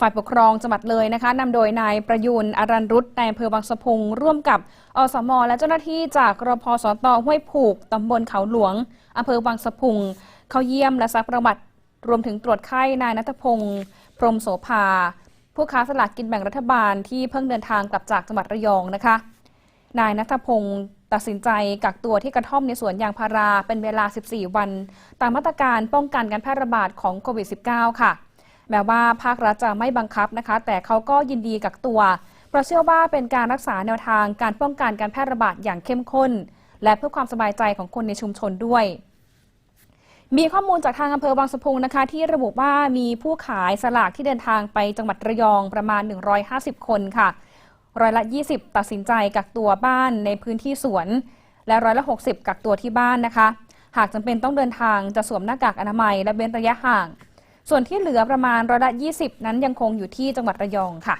ฝ่ายปกครองจังหวัดเลยนะคะนำโดยนายประยุนอรันรุตนายอำเภอบางสะพุงร่วมกับอสม และเจ้าหน้าที่จากรพสตห้วยผูกตำบลเขาหลวงอำเภอบางสะพุงเข้าเยี่ยมและซักประวัติรวมถึงตรวจไข้นายนัทพงศ์พรมโสภา ผู้ค้าสลากกินแบ่งรัฐบาลที่เพิ่งเดินทางกลับจากจังหวัดระยองนะคะ นายนัทพงศ์ตัดสินใจกักตัวที่กระท่อมในสวนยางพาราเป็นเวลา 14 วัน ตามมาตรการป้องกันการแพร่ระบาดของโควิด -19 ค่ะ แม้ว่าภาครัฐจะไม่บังคับนะคะ แต่เขาก็ยินดีกักตัวเพราะเชื่อว่าเป็นการรักษาแนวทางการป้องกันการแพร่ระบาดอย่างเข้มข้น และเพื่อความสบายใจของคนในชุมชนด้วย มีข้อมูลจากทางอำเภอบางสะพุงนะคะ ที่ระบุว่ามีผู้ขายสลากที่เดินทางไปจังหวัดระยองประมาณ 150 คนค่ะร้อยละ 20 ตัดสินใจกักตัวบ้านในพื้นที่สวน และร้อยละ 60 กักตัวที่บ้านนะคะ หากจำเป็นต้องเดินทางจะสวมหน้ากากอนามัยและเว้นระยะห่าง ส่วนที่เหลือประมาณร้อยละ 20 นั้นยังคงอยู่ที่จังหวัดระยองค่ะ